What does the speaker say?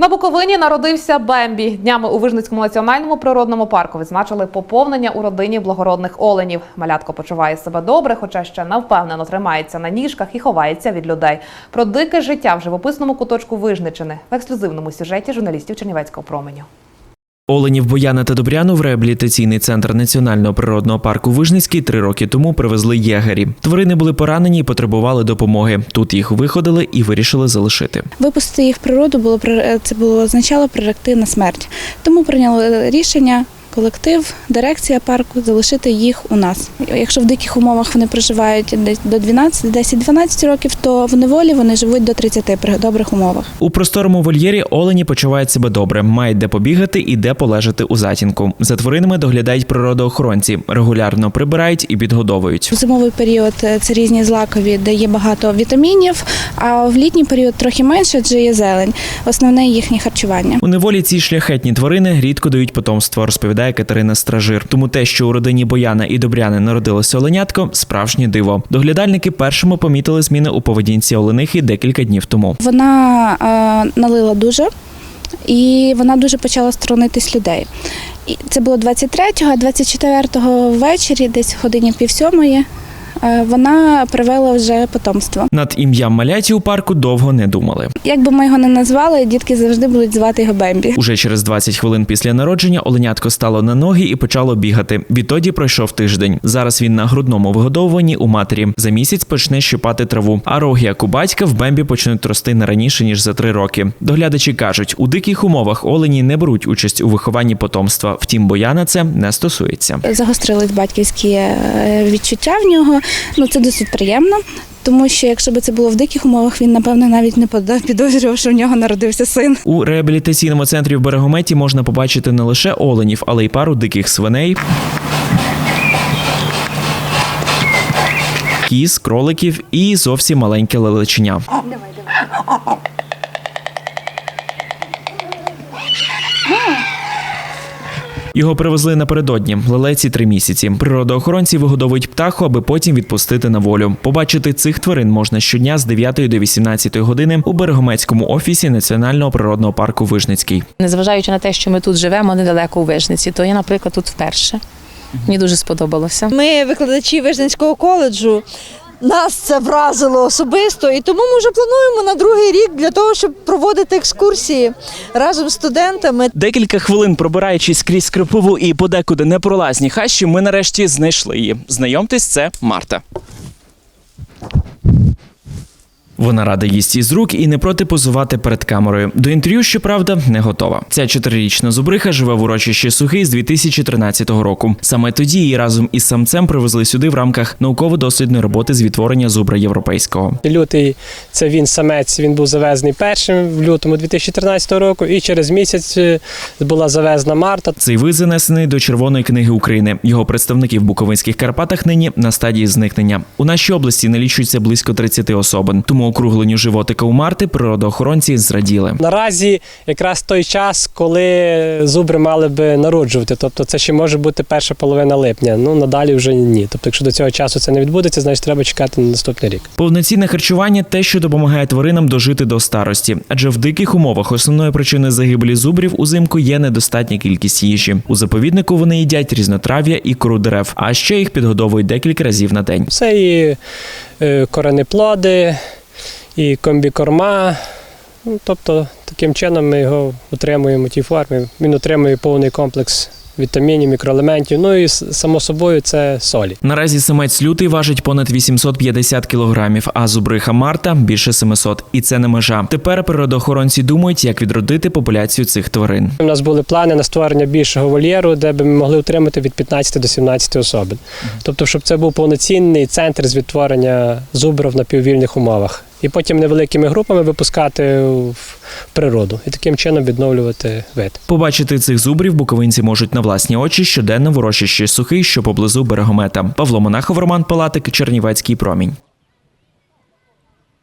На Буковині народився Бембі. Днями у Вижницькому національному природному парку відзначили поповнення у родині благородних оленів. Малятко почуває себе добре, хоча ще навпевнено тримається на ніжках і ховається від людей. Про дике життя в живописному куточку Вижничини в ексклюзивному сюжеті журналістів Чернівецького променю. Оленів Бояна та Добряну в реабілітаційний центр національного природного парку Вижницький три роки тому привезли єгері. Тварини були поранені і потребували допомоги. Тут їх виходили і вирішили залишити. Випустити їх в природу було це було означало приректи на смерть. Тому прийняли рішення. Колектив, дирекція парку залишити їх у нас. Якщо в диких умовах вони проживають десь до 12, 10-12 років, то в неволі вони живуть до 30 при добрих умовах. У просторому вольєрі олені почувають себе добре, мають де побігати і де полежати у затінку. За тваринами доглядають природоохоронці, регулярно прибирають і підгодовують. В зимовий період е, це різні злакові, де є багато вітамінів, а в літній період трохи менше, адже є зелень. Основне їхнє харчування. У неволі ці шляхетні тварини рідко дають потомство, розповідає Катерина Стражир. Тому те, що у родині Бояна і Добряни народилося оленятко, справжнє диво. Доглядальники першими помітили зміни у поведінці оленихи декілька днів тому. Вона е, налила дуже і вона дуже почала сторонитись людей. І це було 23-го, а 24-го ввечері, десь в годині пів сьомої, е, вона привела вже потомство. Над ім'ям маляті у парку довго не думали. Як би ми його не назвали, дітки завжди будуть звати його Бембі. Уже через 20 хвилин після народження оленятко стало на ноги і почало бігати. Відтоді пройшов тиждень. Зараз він на грудному вигодовуванні у матері. За місяць почне щипати траву. А роги, як у батька, в бембі почнуть рости не раніше ніж за три роки. Доглядачі кажуть, у диких умовах олені не беруть участь у вихованні потомства. Втім, бояна це не стосується. Загострились батьківські е, відчуття в нього. Ну це досить приємно. Тому що якщо б це було в диких умовах, він напевно навіть не підозрював, що в нього народився син. У реабілітаційному центрі в Берегометі можна побачити не лише оленів, але й пару диких свиней. Кіз, кроликів і зовсім маленьке лелеченя. Його привезли напередодні. Лелеці три місяці. Природоохоронці вигодовують птаху, аби потім відпустити на волю. Побачити цих тварин можна щодня з 9 до 18 години у Берегомецькому офісі Національного природного парку Вижницький. Незважаючи на те, що ми тут живемо недалеко у Вижниці, то я, наприклад, тут вперше. Мені дуже сподобалося. Ми викладачі Вижницького коледжу. Нас це вразило особисто, і тому ми вже плануємо на другий рік для того, щоб проводити екскурсії разом з студентами. Декілька хвилин пробираючись крізь крипову і подекуди непролазні хащі, ми нарешті знайшли її. Знайомтесь, це Марта. Вона рада їсть із рук і не проти позувати перед камерою. До інтерв'ю, щоправда, не готова. Ця чотирирічна зубриха живе в урочищі Сухий з 2013 року. Саме тоді її разом із самцем привезли сюди в рамках науково-дослідної роботи з відтворення зубра європейського. Лютий це він самець. Він був завезений першим в лютому 2013 року, і через місяць е, була завезена Марта. Цей вид занесений до Червоної книги України. Його представники в Буковинських Карпатах нині на стадії зникнення. У нашій області налічується близько 30 особин. Тому округленню животика у Марти природоохоронці зраділи. Наразі якраз той час, коли зубри мали би народжувати. Тобто це ще може бути перша половина липня. Ну надалі вже ні. Тобто, якщо до цього часу це не відбудеться, значить треба чекати на наступний рік. Повноцінне харчування те, що допомагає тваринам дожити до старості, адже в диких умовах основною причиною загибелі зубрів узимку є недостатня кількість їжі. У заповіднику вони їдять різнотрав'я і кору дерев, а ще їх підгодовують декілька разів на день. Це і е, коренеплоди, і комбікорма. Ну, тобто, таким чином ми його утримуємо в тій формі. Він отримує повний комплекс вітамінів, мікроелементів. Ну і само собою це солі. Наразі самець лютий важить понад 850 кілограмів, а зубриха Марта більше 700. І це не межа. Тепер природоохоронці думають, як відродити популяцію цих тварин. У нас були плани на створення більшого вольєру, де б ми могли утримати від 15 до 17 особин. Тобто, щоб це був повноцінний центр з відтворення зубрів на піввільних умовах. І потім невеликими групами випускати в природу і таким чином відновлювати вид. Побачити цих зубрів буковинці можуть на власні очі щоденно в урочищі сухий, що поблизу берегомета. Павло Монахов, Роман Палатик, Чернівецький промінь.